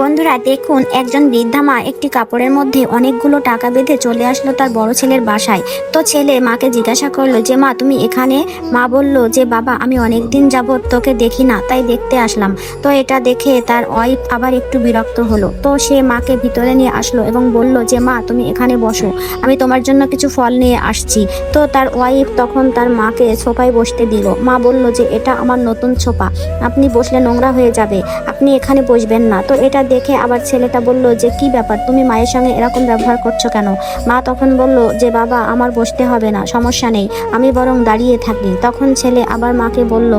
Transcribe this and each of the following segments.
বন্ধুরা, দেখুন, একজন বৃদ্ধা মা একটি কাপড়ের মধ্যে অনেকগুলো টাকা বেঁধে চলে আসলো তার বড় ছেলের বাসায়। তো ছেলে মাকে জিজ্ঞাসা করল যে, মা, তুমি এখানে? মা বলল যে, বাবা, আমি অনেক দিন যাবৎ তোকে দেখি না, তাই দেখতে আসলাম। তো এটা দেখে তার ওয়াইফ আবার একটু বিরক্ত হলো। তো সে মাকে ভিতরে নিয়ে আসলো এবং বলল যে, মা, তুমি এখানে বসো, আমি তোমার জন্য কিছু ফল নিয়ে আসছি। তো তার ওয়াইফ তখন তার মাকে সোফায় বসতে দিল। মা বলল যে, এটা আমার নতুন ছোপা আপনি বসলে নোংরা হয়ে যাবে, আপনি এখানে বসবেন না। তো এটা দেখে আবার ছেলেটা বলল যে, কি ব্যাপার? তুমি মায়ের সঙ্গে এরকম ব্যবহার করছ কেন? মা তখন বলল যে, বাবা, আমার বসতে হবে না, সমস্যা নেই, আমি বরং দাঁড়িয়ে থাকি। তখন ছেলে আবার মাকে বলল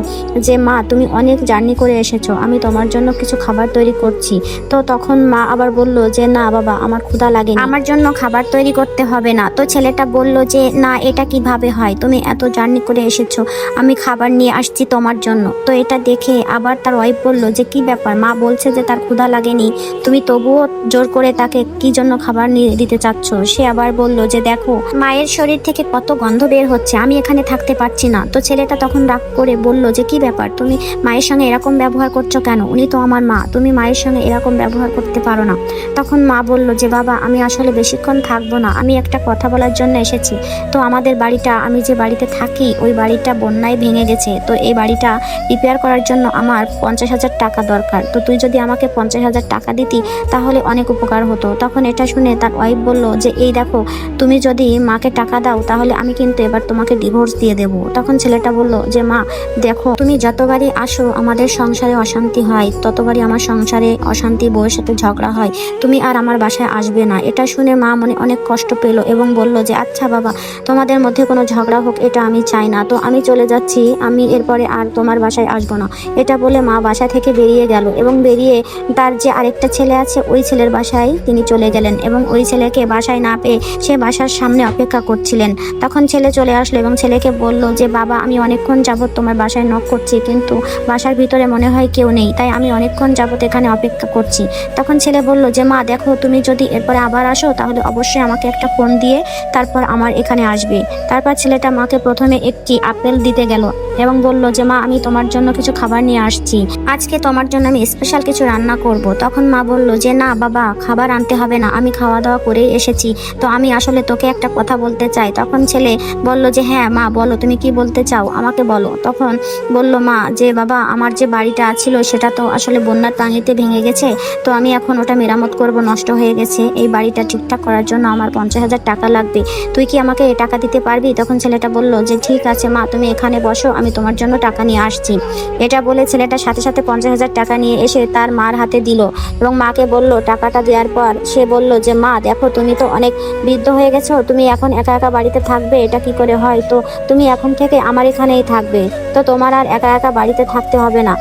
যে, মা, তুমি অনেক জার্নি করে এসেছ, আমি তোমার জন্য কিছু খাবার তৈরি করছি। তো তখন মা আবার বলল যে, না বাবা, আমার ক্ষুধা লাগে আমার জন্য খাবার তৈরি করতে হবে না। তো ছেলেটা বলল যে, না, এটা কীভাবে হয়? তুমি এত জার্নি করে এসেছ, আমি খাবার নিয়ে আসছি তোমার জন্য। তো এটা দেখে আবার তার ওয়াইফ বলল যে, কি ব্যাপার? মা বলছে যে, তার ক্ষুধা লাগেনি তুমি তবুও জোর করে তাকে কি জন্য খাবার দিতে চাচ্ছ? সে আবার বলল যে, দেখো, মায়ের শরীর থেকে কত গন্ধ বের হচ্ছে, আমি এখানে থাকতে পারছি না। তো ছেলেটা তখন রাগ করে বলল যে, কি ব্যাপার? তুমি মায়ের সঙ্গে এরকম ব্যবহার করছ কেন? উনি তো আমার মা, তুমি মায়ের সঙ্গে এরকম ব্যবহার করতে পারো না। তখন মা বলল যে, বাবা, আমি আসলে বেশিক্ষণ থাকব না, আমি একটা কথা বলার জন্য এসেছি। তো আমাদের বাড়িটা, আমি যে বাড়িতে থাকি, ওই বাড়িটা বন্যায় ভেঙে গেছে। তো এই বাড়িটা রিপেয়ার করার জন্য আমার পঞ্চাশ হাজার টাকা দরকার। তো তুই যদি আমাকে পঞ্চাশ হাজার টাকা দিতি, তাহলে অনেক উপকার হতো। তখন এটা শুনে তার ওয়াইফ বলল যে, এই দেখো, তুমি যদি মাকে টাকা দাও, তাহলে আমি কিন্তু এবার তোমাকে ডিভোর্স দিয়ে দেবো। তখন ছেলেটা বলল যে, মা, দেখো, তুমি যতবারই আসো, আমাদের সংসারে অশান্তি হয়, ততবারই আমার সংসারে অশান্তি, বউয়ের সাথে ঝগড়া হয়, তুমি আর আমার বাসায় আসবে না। এটা শুনে মা মনে অনেক কষ্ট পেল এবং বলল যে আচ্ছা বাবা, তোমাদের মধ্যে কোনো ঝগড়া হোক, এটা আমি চাই না। তো আমি চলে যাচ্ছি, আমি এরপরে আর তোমার বাসায় আসব না। এটা বলে মা বাসা থেকে বেরিয়ে গেল এবং বেরিয়ে তার যে আরেকটা ছেলে আছে, ওই ছেলের বাসায় তিনি চলে গেলেন এবং ওই ছেলেকে বাসায় না পেয়ে সে বাসার সামনে অপেক্ষা করছিলেন। তখন ছেলে চলে আসলো এবং ছেলেকে বলল যে, বাবা, আমি অনেকক্ষণ যাবত তোমার বাসায় নক করছি, কিন্তু বাসার ভিতরে মনে হয় কেউ নেই, তাই আমি অনেকক্ষণ যাবত এখানে অপেক্ষা করছি। তখন ছেলে বলল যে, মা, দেখো, তুমি যদি এরপরে আবার আসো, তাহলে অবশ্যই আমাকে একটা ফোন দিয়ে তারপর আমার এখানে আসবে। তারপর ছেলেটা মাকে প্রথমে একটি আপেল দিতে গেল এবং বলল যে, মা, আমি তোমার জন্য কিছু খাবার নিয়ে আসছি। আজকে তোমার জন্য আমি স্পেশাল কিছু রান্না করব। তখন মা বলল যে, না বাবা, খাবার আনতে হবে না, আমি খাওয়া দাওয়া করেই এসেছি। তো আমি আসলে তোকে একটা কথা বলতে চাই। তখন ছেলে বলল যে হ্যাঁ মা, বলো, তুমি কি বলতে চাও? আমাকে বলো। তখন বলল মা যে, বাবা, আমার যে বাড়িটা ছিল, সেটা তো আসলে বন্যার পানিতে ভেঙে গেছে। তো আমি এখন ওটা মেরামত করব, নষ্ট হয়ে গেছে। এই বাড়িটা ঠিকঠাক করার জন্য আমার পঞ্চাশ হাজার টাকা লাগবে। তুই কি আমাকে টাকা দিতে পারবি? তখন ছেলেটা বলল যে, ঠিক আছে মা, তুমি এখানে বসো, আমি তোমার জন্য টাকা নিয়ে আসছি। এটা বলে ছেলেটা সাথে সাথে পঞ্চাশ হাজার টাকা নিয়ে এসে তার মার হাতে দিল। এবং মাকে বলল, টাকাটা দেওয়ার পর সে বলল যে, মা, দেখো, তুমি তো অনেক বৃদ্ধ হয়ে গেছো, তুমি এখন একা একা বাড়িতে থাকবে, এটা কি করে হয়? তো তুমি এখন থেকে আমার এখানেই থাকবে, তো তোমার আর একা একা বাড়িতে থাকতে হবে না।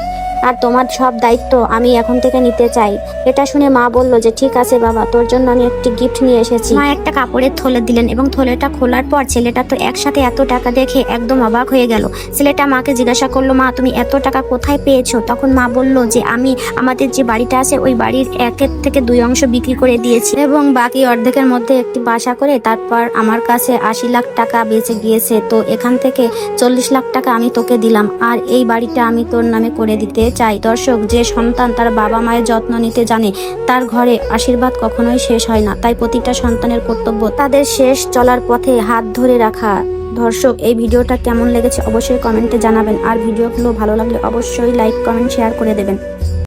আর তোমার সব দায়িত্ব আমি এখন থেকে নিতে চাই। এটা শুনে মা বলল যে, ঠিক আছে বাবা, তোর জন্য আমি একটি গিফট নিয়ে এসেছি। মা একটা কাপড়ের থলে দিলেন এবং থলেটা খোলার পর ছেলেটা তো একসাথে এত টাকা দেখে একদম অবাক হয়ে গেল। ছেলেটা মাকে জিজ্ঞাসা করল, মা, তুমি এত টাকা কোথায় পেয়েছ? তখন মা বলল যে, আমি, আমাদের যে বাড়িটা আছে, ওই বাড়ির একের থেকে দুই অংশ বিক্রি করে দিয়েছি এবং বাকি অর্ধেকের মধ্যে একটি বাসা করে তারপর আমার কাছে আশি লাখ টাকা বেঁচে গিয়েছে। তো এখান থেকে চল্লিশ লাখ টাকা আমি তোকে দিলাম। আর এই বাড়িটা আমি তোর নামে করে দিতে চাই। দর্শক, যে সন্তান তার বাবা মায়ের যত্ন নিতে জানে, তার ঘরে আশীর্বাদ কখনোই শেষ হয় না। তাই প্রতিটা সন্তানের কর্তব্য তাদের শেষ চলার পথে হাত ধরে রাখা। দর্শক, এই ভিডিওটা কেমন লেগেছে অবশ্যই কমেন্টে জানাবেন। আর ভিডিওগুলো ভালো লাগলে অবশ্যই লাইক, কমেন্ট, শেয়ার করে দেবেন।